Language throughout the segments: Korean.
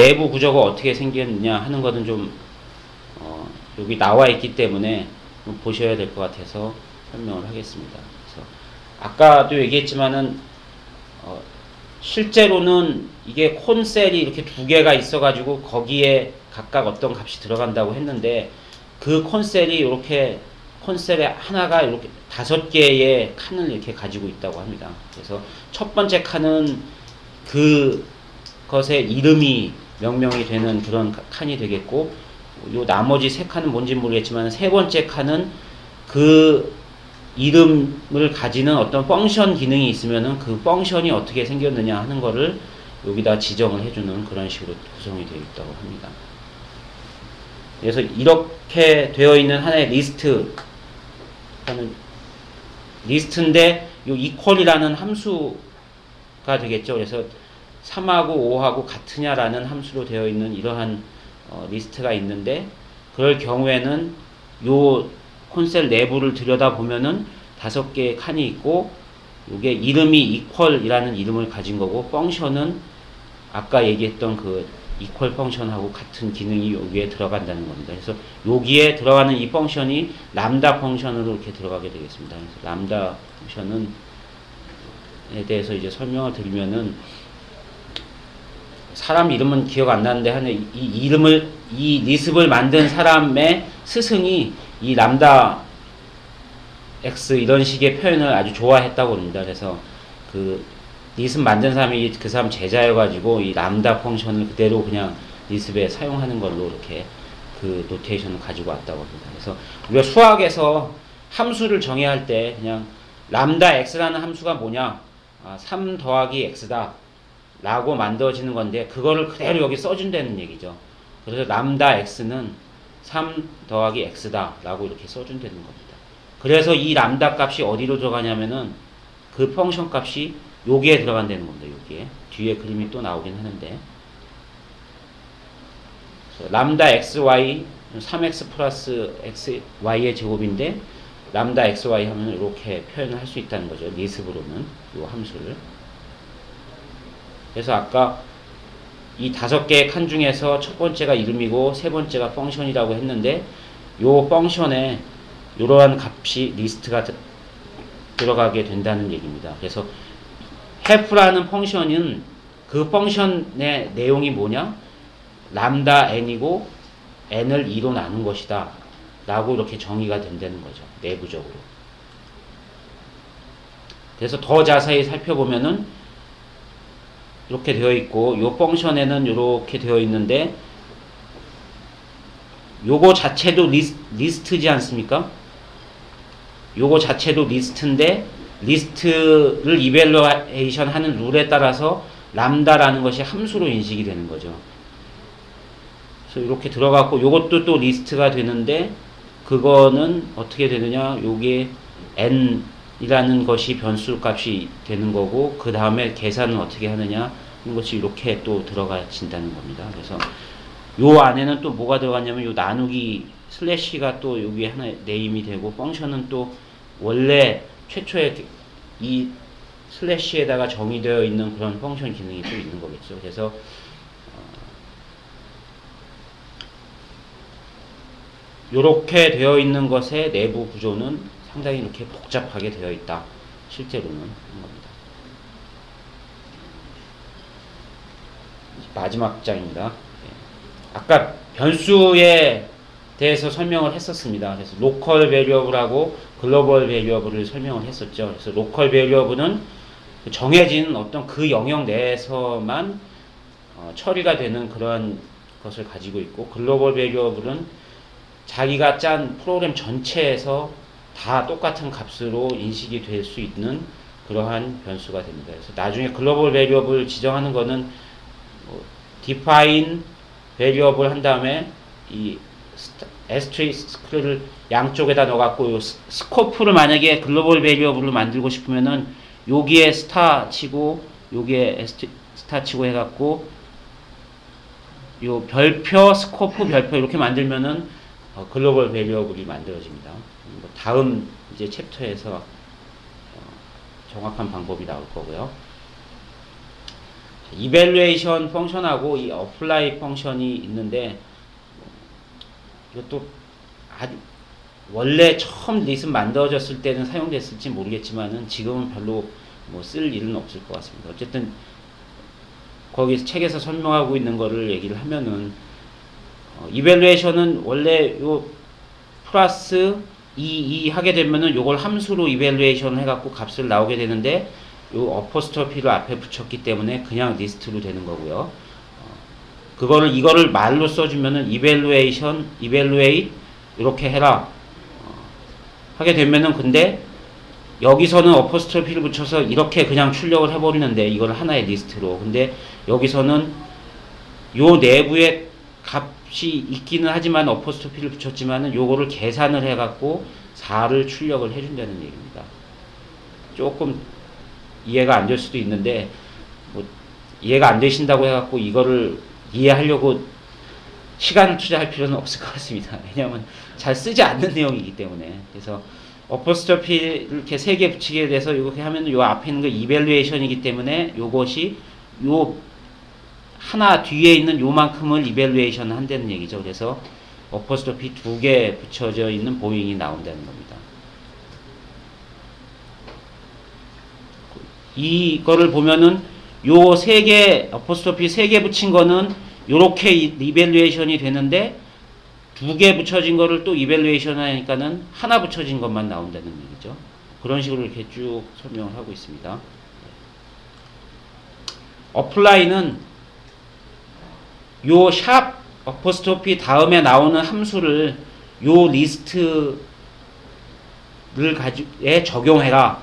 내부 구조가 어떻게 생겼느냐 하는 것은 좀 어, 여기 나와 있기 때문에 좀 보셔야 될 것 같아서 설명을 하겠습니다. 그래서 아까도 얘기했지만은 어, 실제로는 이게 콘셀이 이렇게 두 개가 있어가지고 거기에 각각 어떤 값이 들어간다고 했는데 그 콘셀이 이렇게 콘셀에 하나가 이렇게 다섯 개의 칸을 이렇게 가지고 있다고 합니다. 그래서 첫 번째 칸은 그 것의 이름이 명명이 되는 그런 카- 칸이 되겠고 요 나머지 세 칸은 뭔지 모르겠지만 세 번째 칸은 그 이름을 가지는 어떤 펑션 기능이 있으면은 그 펑션이 어떻게 생겼느냐 하는 거를 여기다 지정을 해주는 그런 식으로 구성이 되어 있다고 합니다. 그래서 이렇게 되어 있는 하나의 리스트 하는 리스트인데 요 equal이라는 함수가 되겠죠. 그래서 3하고 5하고 같으냐라는 함수로 되어 있는 이러한 어, 리스트가 있는데 그럴 경우에는 요 콘셀 내부를 들여다 보면은 다섯 개의 칸이 있고 요게 이름이 equal이라는 이름을 가진 거고 펑션은 아까 얘기했던 그 equal 펑션하고 같은 기능이 여기에 들어간다는 겁니다. 그래서 여기에 들어가는 이 펑션이 람다 펑션으로 이렇게 들어가게 되겠습니다. 그래서 람다 펑션은 에 대해서 이제 설명을 드리면은 사람 이름은 기억 안 나는데 하는 이, 이 이름을 이 리습을 만든 사람의 스승이 이 람다 x 이런 식의 표현을 아주 좋아했다고 합니다. 그래서 그 리습 만든 사람이 그 사람 제자여가지고 이 람다 펑션을 그대로 그냥 리습에 사용하는 걸로 이렇게 그 노테이션을 가지고 왔다고 합니다. 그래서 우리가 수학에서 함수를 정의할 때 그냥 람다 x라는 함수가 뭐냐? 아, 3 더하기 x다. 라고 만들어지는 건데 그거를 그대로 여기 써준다는 얘기죠. 그래서 람다 x는 3 더하기 x다 라고 이렇게 써준다는 겁니다. 그래서 이 람다 값이 어디로 들어가냐면은 그 펑션 값이 여기에 들어간다는 겁니다. 여기에 뒤에 그림이 또 나오긴 하는데 람다 xy 3x 플러스 xy의 제곱인데 람다 xy 하면 이렇게 표현을 할 수 있다는 거죠. 리습으로는 이 함수를 그래서 아까 이 다섯 개의 칸 중에서 첫 번째가 이름이고 세 번째가 펑션이라고 했는데 요 펑션에 이러한 값이 리스트가 드- 들어가게 된다는 얘기입니다. 그래서 hef라는 펑션은 그 펑션의 내용이 뭐냐? 람다 n이고 n을 2로 나눈 것이다. 라고 이렇게 정의가 된다는 거죠. 내부적으로. 그래서 더 자세히 살펴보면은 이렇게 되어 있고 요 펑션에는 이렇게 되어 있는데 요거 자체도 리스, 리스트지 않습니까? 요거 자체도 리스트인데 리스트를 이벨루에이션 하는 룰에 따라서 람다라는 것이 함수로 인식이 되는 거죠. 그래서 이렇게 들어갔고 요것도 또 리스트가 되는데 그거는 어떻게 되느냐? 요게 n 이라는 것이 변수 값이 되는 거고 그 다음에 계산은 어떻게 하느냐? 하는 것이 이렇게 또 들어가진다는 겁니다. 그래서 요 안에는 또 뭐가 들어갔냐면 요 나누기 슬래시가 또 여기 하나 네임이 되고 펑션은 또 원래 최초에 이 슬래시에다가 정의되어 있는 그런 펑션 기능이 또 있는 거겠죠. 그래서 어, 이렇게 되어 있는 것의 내부 구조는 상당히 이렇게 복잡하게 되어 있다. 실제로는 하는 겁니다. 마지막 장입니다. 예. 아까 변수에 대해서 설명을 했었습니다. 그래서 로컬 베리어블하고 글로벌 베리어블을 설명을 했었죠. 그래서 로컬 베리어블은 정해진 어떤 그 영역 내에서만 어, 처리가 되는 그러한 것을 가지고 있고 글로벌 베리어블은 자기가 짠 프로그램 전체에서 다 똑같은 값으로 인식이 될 수 있는 그러한 변수가 됩니다. 그래서 나중에 글로벌 베리어블 지정하는 거는 뭐 define variable 한 다음에 이 에스트리스크를 양쪽에다 넣어갖고 스코프를 만약에 글로벌 베리어블로 만들고 싶으면은 여기에 스타 치고 여기에 스타 치고 해갖고 요 별표 스코프 별표 이렇게 만들면은 어, 글로벌 베리어블이 만들어집니다. 뭐 다음 이제 챕터에서 어, 정확한 방법이 나올 거고요. 이벨루에이션 펑션하고 이 어플라이 펑션이 있는데 이것도 아주 원래 처음 리슨 만들어졌을 때는 사용됐을지 모르겠지만은 지금은 별로 뭐 쓸 일은 없을 것 같습니다. 어쨌든 거기 책에서 설명하고 있는 거를 얘기를 하면은 어, 이벨루에이션은 원래 요 플러스 2, 2 하게 되면은 요걸 함수로 이벨루에이션 해갖고 값을 나오게 되는데 요 어퍼스토피를 앞에 붙였기 때문에 그냥 리스트로 되는 거고요. 어, 그거를 이거를 말로 써주면은 이벨루에이션, 이벨루에이트 이렇게 해라 어, 하게 되면은 근데 여기서는 어퍼스토피를 붙여서 이렇게 그냥 출력을 해버리는데 이걸 하나의 리스트로 근데 여기서는 요 내부에 값이 있기는 하지만 어퍼스토피를 붙였지만은 요거를 계산을 해갖고 4를 출력을 해준다는 얘기입니다. 조금 이해가 안 될 수도 있는데 뭐 이해가 안 되신다고 해갖고 이거를 이해하려고 시간을 투자할 필요는 없을 것 같습니다. 왜냐하면 잘 쓰지 않는 내용이기 때문에 그래서 어퍼스토피 이렇게 세 개 붙이게 돼서 이렇게 하면 요 앞에 있는 거 이벨루에이션이기 때문에 요것이 요 하나 뒤에 있는 요만큼을 이벨루에이션 한다는 얘기죠. 그래서 어퍼스토피 두 개 붙여져 있는 보잉이 나온다는 겁니다. 이거를 보면은 요 세 개 어퍼스토피 세 개 붙인 거는 요렇게 이- 이벨루에이션이 되는데 두 개 붙여진 거를 또 이벨루에이션 하니까는 하나 붙여진 것만 나온다는 얘기죠. 그런 식으로 이렇게 쭉 설명을 하고 있습니다. 어플라이는 요 샵 어퍼스토피 다음에 나오는 함수를 요 리스트를 가지에 적용해라.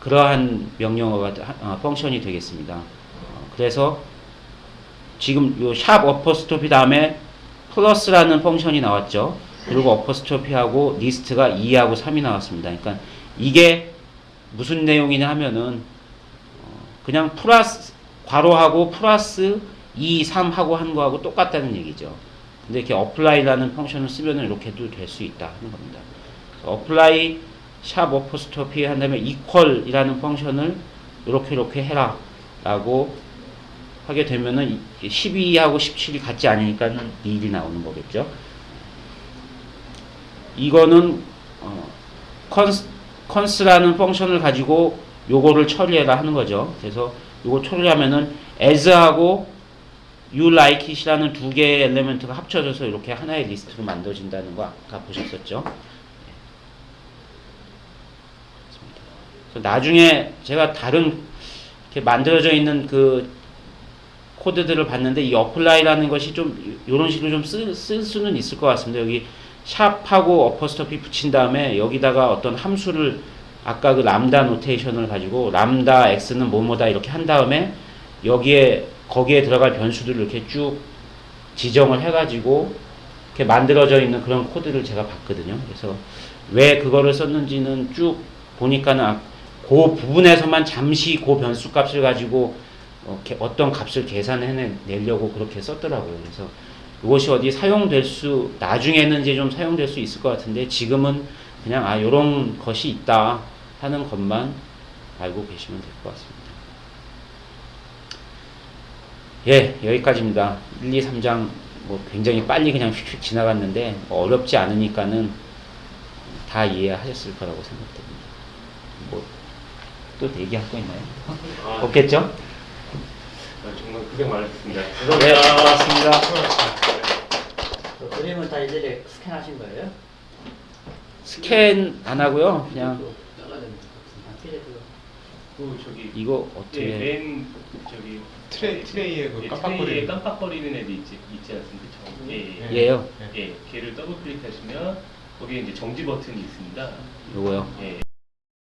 그러한 명령어가 어, 펑션이 되겠습니다. 어, 그래서 지금 요 샵 어퍼스토피 다음에 플러스라는 펑션이 나왔죠. 그리고 어퍼스토피하고 리스트가 2하고 3이 나왔습니다. 그러니까 이게 무슨 내용이냐 하면은 어, 그냥 플러스 괄호하고 플러스 2, 3하고 한 거하고 똑같다는 얘기죠. 근데 이렇게 어플라이라는 펑션을 쓰면은 이렇게도 될 수 있다 하는 겁니다. 어플라이 샵 어퍼스토피 한 다음에 equal이라는 펑션을 이렇게 이렇게 해라 라고 하게 되면은 12하고 17이 같지 않으니까는 1이 나오는 거겠죠. 이거는 어, 컨스, 컨스라는 펑션을 가지고 요거를 처리해라 하는 거죠. 그래서 요거 처리하면은 as하고 you like it이라는 두 개의 엘리멘트가 합쳐져서 이렇게 하나의 리스트로 만들어진다는 거 아까 보셨었죠. 그래서 나중에 제가 다른 이렇게 만들어져 있는 그 코드들을 봤는데 이 어플라이라는 것이 좀 이런 식으로 좀 쓸, 쓸 수는 있을 것 같습니다. 여기 샵하고 어퍼스토피 붙인 다음에 여기다가 어떤 함수를 아까 그 람다 노테이션을 가지고 람다 x는 뭐뭐다 이렇게 한 다음에 여기에 거기에 들어갈 변수들을 이렇게 쭉 지정을 해가지고 이렇게 만들어져 있는 그런 코드를 제가 봤거든요. 그래서 왜 그거를 썼는지는 쭉 보니까는 아, 그 부분에서만 잠시 그 변수 값을 가지고 어, 게- 어떤 값을 계산해내려고 그렇게 썼더라고요. 그래서 이것이 어디 사용될 수 나중에는 이제 좀 사용될 수 있을 것 같은데 지금은 그냥 아 이런 것이 있다 하는 것만 알고 계시면 될 것 같습니다. 예, 여기까지입니다. 1, 2, 3장 뭐 굉장히 빨리 그냥 휙휙 지나갔는데 뭐 어렵지 않으니까는 다 이해하셨을 거라고 생각됩니다. 뭐 또 얘기할 거 있나요? 아, 없겠죠? 아, 정말 고생 많으셨습니다. 네, 고맙습니다. 그 그림은 다 일일이 스캔하신 거예요? 스캔 안 하고요. 그냥 잘라야 됩니다. 아, PDF. 그 저기 이거 어떻게 예, 맨 저기 트레, 트레이에 그 예, 트레이에 깜빡거리는 깜빡거리는 애들 있지, 있지 않습니까? 정, 예, 예. 얘요? 예, 걔를 더블 클릭하시면 거기에 이제 정지 버튼이 있습니다. 요거요. 예.